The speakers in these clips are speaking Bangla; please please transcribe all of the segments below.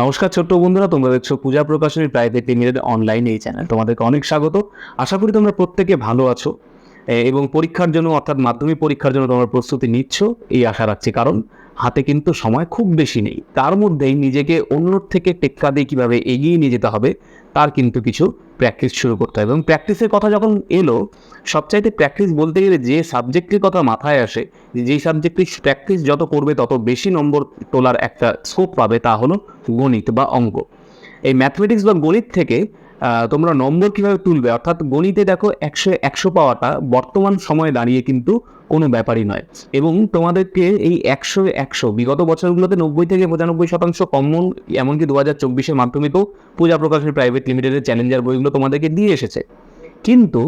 নমস্কার ছোট্ট বন্ধুরা, তোমরা দেখছ Puja Prakashani private limited online এই চ্যানেল তোমাদেরকে অনেক স্বাগত। আশা করি তোমরা প্রত্যেকে ভালো আছো। এবং পরীক্ষার জন্য, অর্থাৎ মাধ্যমিক পরীক্ষার জন্য তোমরা প্রস্তুতি নিচ্ছ, এই আশা রাখছি। কারণ হাতে কিন্তু সময় খুব বেশি নেই। তার মধ্যেই নিজেকে অন্যর থেকে টেক্কা দিয়ে কীভাবে এগিয়ে নিয়ে যেতে হবে, তার কিন্তু কিছু প্র্যাকটিস শুরু করতে হবে। এবং প্র্যাকটিসের কথা যখন এলো, সবচাইতে প্র্যাকটিস বলতে গেলে যে সাবজেক্টের কথা মাথায় আসে, যেই সাবজেক্টের প্র্যাকটিস যত করবে, তত বেশি নম্বর তোলার একটা স্কোপ পাবে, তা হলো গণিত বা অঙ্ক। এই ম্যাথমেটিক্স বা গণিত থেকে তোমরা নম্বর কীভাবে তুলবে? অর্থাৎ গণিতে দেখো একশো একশো পাওয়াটা বর্তমান সময়ে দাঁড়িয়ে কিন্তু কোনো ব্যাপারই নয়। এবং তোমাদেরকে এই একশো একশো বিগত বছরগুলোতে নব্বই থেকে পঁচানব্বই শতাংশ কমন এমনকি দু হাজার চব্বিশের মাধ্যমিকেও পূজা প্রকাশের প্রাইভেট লিমিটেডের চ্যালেঞ্জার বইগুলো তোমাদেরকে দিয়ে এসেছে। কিন্তু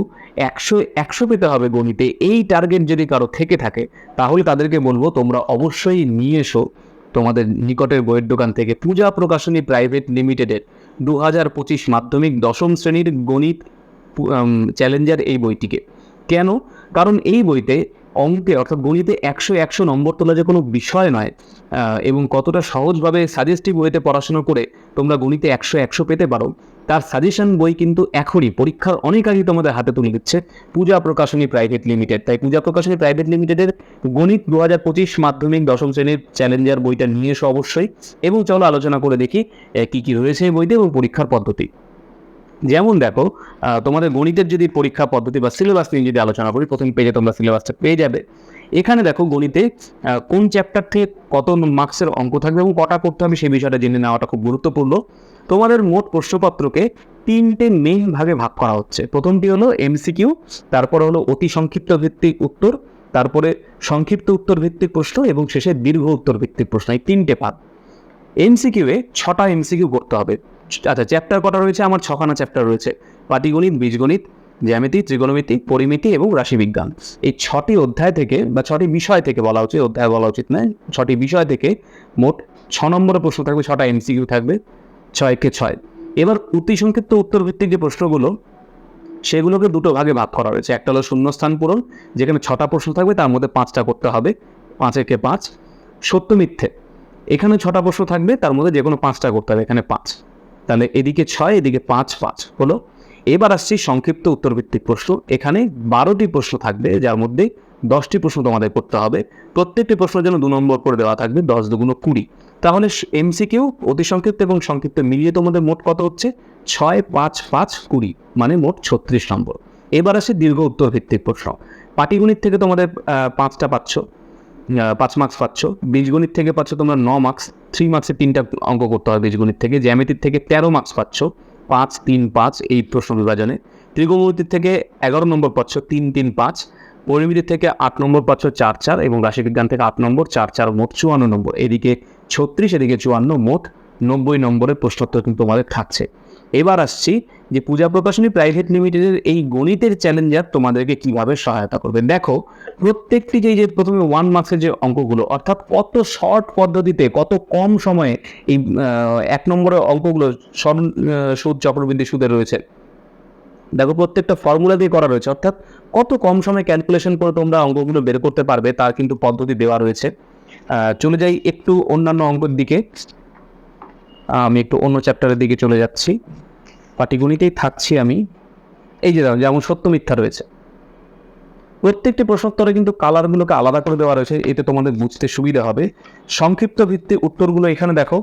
একশো একশো পেতে হবে গণিতে। এই টার্গেট যদি কারও থেকে থাকে, তাহলে তাদেরকে বলব তোমরা অবশ্যই নিয়ে এসো তোমাদের নিকটের বইয়ের দোকান থেকে। পূজা প্রকাশনী প্রাইভেট লিমিটেডের দু হাজার পঁচিশ মাধ্যমিক দশম শ্রেণির গণিত চ্যালেঞ্জার এই বইটিকে। কেন? কারণ এই বইতে অঙ্কে, অর্থাৎ গণিতে একশো একশো নম্বর তোলা যে কোনো বিষয় নয় এবং কতটা সহজভাবে সাজেস্টিভ ওয়েতে পড়াশোনা করে তোমরা গণিতে একশো একশো পেতে পারো, তার সাজেশন বই কিন্তু এখনই পরীক্ষার অনেক আগেই তোমাদের হাতে তুলে দিচ্ছে পূজা প্রকাশনী প্রাইভেট লিমিটেড। তাই পূজা প্রকাশনী প্রাইভেট লিমিটেডের গণিত দু হাজার পঁচিশ মাধ্যমিক দশম শ্রেণির চ্যালেঞ্জার বইটা নিয়ে এসো অবশ্যই, এবং চলো আলোচনা করে দেখি কি কি রয়েছে এই বইতে এবং পরীক্ষার পদ্ধতি। যেমন দেখো তোমাদের গণিতের যদি পরীক্ষা পদ্ধতি বা সিলেবাস নিয়ে যদি আলোচনা করি, প্রথম পেজে তোমরা সিলেবাসটা পেয়ে যাবে। এখানে দেখো গণিতে কোন চ্যাপ্টার থেকে কত মার্কসের অঙ্ক থাকবে এবং কটা করতে হবে সেই বিষয়টা জেনে নেওয়াটা খুব গুরুত্বপূর্ণ। তোমাদের মোট প্রশ্নপত্রকে তিনটে মেইন ভাগে ভাগ করা হচ্ছে। প্রথমটি হলো এমসিকিউ তারপর হলো অতি সংক্ষিপ্ত ভিত্তিক উত্তর, তারপরে সংক্ষিপ্ত উত্তর ভিত্তিক প্রশ্ন এবং শেষে দীর্ঘ উত্তর ভিত্তিক প্রশ্ন। এই তিনটে পাত এমসিকিউয়ে ছটা এমসিকিউ করতে হবে। আচ্ছা চ্যাপ্টার কটা রয়েছে? আমার ছখানা চ্যাপ্টার রয়েছে। পাটিগণিত, বীজগণিত, জ্যামিতি ত্রিগোণমিতি পরিমিতি এবং রাশিবিজ্ঞান। এই ছটি অধ্যায় থেকে বা ছটি বিষয় থেকে বলা উচিত, অধ্যায় বলা উচিত নয়, ছটি বিষয় থেকে মোট ছ নম্বরের প্রশ্ন থাকবে, ছটা এমসিকিউ থাকবে, ছয়কে ছয়। এবার অতি সংক্ষিপ্ত উত্তর ভিত্তিক যে প্রশ্নগুলো, সেগুলোকে দুটো ভাগে ভাগ করা হয়েছে। একটা হলো শূন্যস্থান পূরণ, যেখানে ছটা প্রশ্ন থাকবে, তার মধ্যে পাঁচটা করতে হবে পাঁচের কে পাঁচ। সত্য মিথ্যে, এখানে ছটা প্রশ্ন থাকবে, তার মধ্যে যে কোনো পাঁচটা করতে হবে, এখানে পাঁচ। তাহলে এদিকে ছয়, এদিকে পাঁচ পাঁচ হলো। এবার আসছি সংক্ষিপ্ত উত্তরভিত্তিক প্রশ্ন। এখানে বারোটি প্রশ্ন থাকবে, যার মধ্যে দশটি প্রশ্ন তোমাদের করতে হবে। প্রত্যেকটি প্রশ্নের জন্য দু নম্বর করে দেওয়া থাকবে, দশ দুগুণ কুড়ি। তাহলে এমসিকিউ অতি সংক্ষিপ্ত এবং সংক্ষিপ্ত মিলিয়ে তোমাদের মোট কত হচ্ছে? ছয়, পাঁচ পাঁচ, কুড়ি মানে মোট ছত্রিশ নম্বর। এবার আসে দীর্ঘ উত্তর ভিত্তিক প্রশ্ন। পাটিগণিত থেকে তোমাদের পাঁচটা পাচ্ছ। পাঁচ মার্কস পাচ্ছ। বীজগণিত থেকে পাচ্ছ তোমরা ন মার্কস থ্রি মার্কসে তিনটা অঙ্ক করতে হবে বীজগণিত থেকে। জ্যামিতির থেকে তেরো মার্কস পাচ্ছ। পাঁচ, তিন, পাঁচ এই প্রশ্ন বিভাজনে। ত্রিগোণমিতির থেকে এগারো নম্বর পাচ্ছ, তিন তিন, পাঁচ। পরিমিতির থেকে আট নম্বর পাচ্ছ, চার চার। এবং রাশিবিজ্ঞান থেকে আট নম্বর, চার চার মোট চুয়ান্ন নম্বর। এদিকে ছত্রিশ, এদিকে চুয়ান্ন মোট নব্বই নম্বরের প্রশ্নোত্তর কিন্তু আমাদের থাকছে। এবার আসছি যে পূজা প্রকাশনী প্রাইভেট লিমিটেডের এই গণিতের চ্যালেঞ্জার তোমাদেরকে কীভাবে সহায়তা করবে। দেখো প্রত্যেকটি যে যে প্রথমে ওয়ান মার্কসের যে অঙ্কগুলো অর্থাৎ কত শর্ট পদ্ধতিতে কত কম সময়ে এই এক নম্বরের অঙ্কগুলো আহ, সুদ চক্রবৃদ্ধি সুদের রয়েছে। দেখো প্রত্যেকটা ফর্মুলা দিয়ে করা রয়েছে অর্থাৎ কত কম সময়ে ক্যালকুলেশন করে তোমরা অঙ্কগুলো বের করতে পারবে তার কিন্তু পদ্ধতি দেওয়া রয়েছে। চলে যাই একটু অন্যান্য অঙ্কের দিকে। আমি একটু অন্য চ্যাপ্টারের দিকে চলে যাচ্ছি। পাটিগণিতেই থাকছি আমি। এই যে যেমন সত্য মিথ্যা রয়েছে। প্রত্যেকটি প্রশ্নোত্তরে কিন্তু কালারগুলোকে আলাদা করে দেওয়া রয়েছে, এতে তোমাদের বুঝতে সুবিধা হবে। সংক্ষিপ্ত ভিত্তিক উত্তরগুলো এখানে দেখো।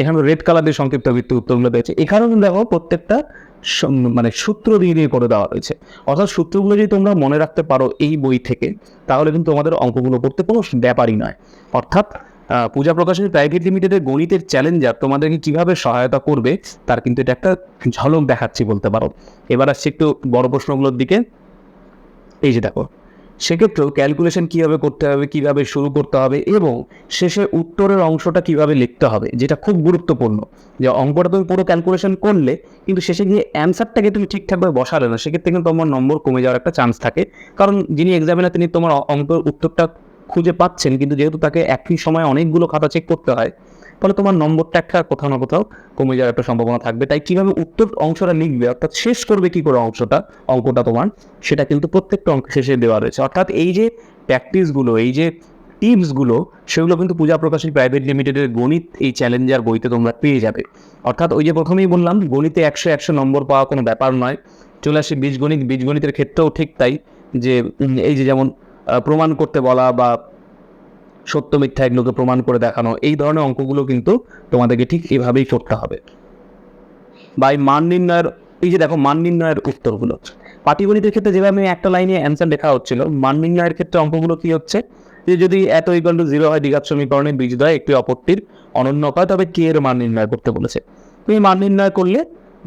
এখানে রেড কালার দিয়ে সংক্ষিপ্ত ভিত্তিক উত্তরগুলো দিয়েছে এখানেও দেখো, প্রত্যেকটা মানে সূত্র দিয়ে দিয়ে করে দেওয়া রয়েছে। অর্থাৎ সূত্রগুলো যদি তোমরা মনে রাখতে পারো এই বই থেকে, তাহলে কিন্তু তোমাদের অঙ্কগুলো করতে কোনো ব্যাপারই নয়। অর্থাৎ পূজা প্রকাশনী প্রাইভেট লিমিটেডের গণিতের চ্যালেঞ্জার তোমাদেরকে কীভাবে সহায়তা করবে? তার কিন্তু এটা একটা ঝলক দেখাচ্ছি বলতে পারো। এবার আসছে একটু বড় প্রশ্নগুলোর দিকে। এই যে দেখো, সেক্ষেত্রেও ক্যালকুলেশন কীভাবে করতে হবে, কীভাবে শুরু করতে হবে এবং শেষে উত্তরের অংশটা কীভাবে লিখতে হবে, যেটা খুব গুরুত্বপূর্ণ। যে অঙ্কটা তুমি পুরো ক্যালকুলেশন করলে, কিন্তু শেষে গিয়ে অ্যান্সারটাকে তুমি ঠিকঠাকভাবে বসালে না, সেক্ষেত্রে কিন্তু তোমার নম্বর কমে যাওয়ার একটা চান্স থাকে। কারণ যিনি এক্সামিনার তিনি তোমার অঙ্কের উত্তরটা খুঁজে পাচ্ছেন, কিন্তু যেহেতু তাকে একই সময় অনেকগুলো খাতা চেক করতে হয়, ফলে তোমার নম্বরটা একটা কোথাও না কোথাও কমে যাওয়ার একটা সম্ভাবনা থাকবে। তাই কীভাবে উত্তর অংশটা লিখবে, অর্থাৎ শেষ করবে কি করে অংশটা, অঙ্কটা তোমার, সেটা কিন্তু প্রত্যেকটা অঙ্ক শেষে দেওয়া রয়েছে। অর্থাৎ এই যে প্র্যাকটিসগুলো এই যে টিপসগুলো সেগুলো কিন্তু পূজা প্রকাশনী প্রাইভেট লিমিটেডের গণিত এই চ্যালেঞ্জার বইতে তোমরা পেয়ে যাবে। অর্থাৎ ওই যে প্রথমেই বললাম, গণিতে একশো একশো নম্বর পাওয়া কোনো ব্যাপার নয়। চলে আসে বীজগণিত, বীজগণিতের ক্ষেত্রেও ঠিক তাই যে এই যে যেমন প্রমাণ করতে বলা বা সত্য মিথ্যা এগুলোকে প্রমাণ করে দেখানো, এই ধরনের অঙ্কগুলো কিন্তু তোমাদেরকে ঠিক এভাবেই করতে হবে। বা এই মান নির্ণয়ের, এই যে দেখো মান নির্ণয়ের উত্তরগুলো। পাটিগণিতের ক্ষেত্রে যেভাবে আমি একটা লাইনে অ্যান্সার লেখা হচ্ছিল, মান নির্ণয়ের ক্ষেত্রে অঙ্কগুলো কি হচ্ছে? যে যদি এত ইকুয়াল টু জিরো হয়, দ্বিঘাত সমীকরণে বীজদ্বয় একটি অপরটির অনন্য হয় তবে কে এর মান নির্ণয় করতে বলেছে? তুমি মান নির্ণয় করলে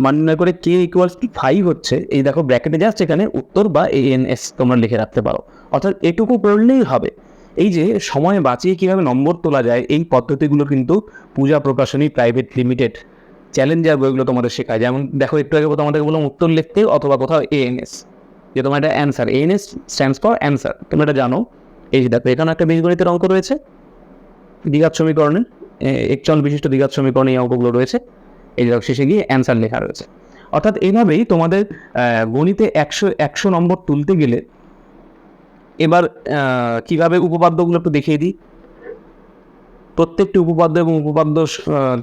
মান নির্ণয় করে কে ইকুয়ালস টু ফাইভ হচ্ছে। এই দেখো ব্র্যাকেটে জাস্ট এখানে উত্তর বা এ এন এস তোমরা লিখে রাখতে পারো। অর্থাৎ এটুকু পড়লেই হবে। এই যে সময় বাঁচিয়ে কীভাবে নম্বর তোলা যায়, এই পদ্ধতিগুলো কিন্তু Puja Prakashani private limited challenger বইগুলো তোমাদের শেখায়। যেমন দেখো, একটু আগে তোমাদের বললাম উত্তর লিখতে অথবা কোথাও এএনএস যে তোমার এটা answer ANS stands for answer তুমি এটা জানো। এই যে দেখো, এখানে একটা বীজগণিতের অঙ্ক রয়েছে। দ্বিঘাত সমীকরণের একচল বিশিষ্ট দ্বিঘাত সমীকরণে এই অঙ্কগুলো রয়েছে। এই যে শেষে গিয়ে অ্যান্সার লেখা রয়েছে। অর্থাৎ এইভাবেই তোমাদের গণিতে একশো একশো নম্বর তুলতে গেলে এবার কীভাবে উপপাদ্যগুলো একটু দেখিয়ে দিই। প্রত্যেকটি উপপাদ্য এবং উপপাদ্য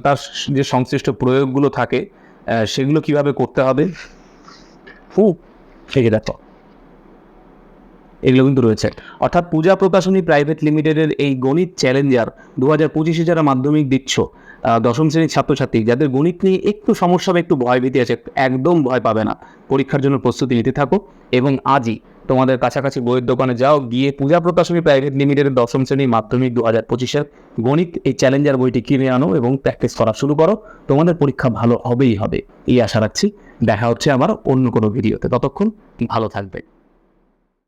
তার যে সংশ্লিষ্ট প্রয়োগগুলো থাকে সেগুলো কীভাবে করতে হবে। হু সেই দেখো। এগুলো কিন্তু রয়েছে। অর্থাৎ পূজা প্রকাশনী প্রাইভেট লিমিটেডের এই গণিত চ্যালেঞ্জার দু হাজার পঁচিশে যারা মাধ্যমিক দিচ্ছ দশম শ্রেণির ছাত্রছাত্রী, যাদের গণিত নিয়ে একটু সমস্যা বা একটু ভয় ভীতি আছে, একদম ভয় পাবে না। পরীক্ষার জন্য প্রস্তুতি নিতে থাকো এবং আজই তোমাদের কাছাকাছি বইয়ের দোকানে যাও, গিয়ে পূজা প্রকাশনী প্রাইভেট লিমিটেডের দশম শ্রেণির মাধ্যমিক দু হাজার পঁচিশের গণিত এই চ্যালেঞ্জার বইটি কিনে আনো এবং প্র্যাকটিস করা শুরু করো। তোমাদের পরীক্ষা ভালো হবেই হবে। এই আশা রাখছি, দেখা হচ্ছে আমার অন্য কোনো ভিডিওতে। ততক্ষণ ভালো থাকবে।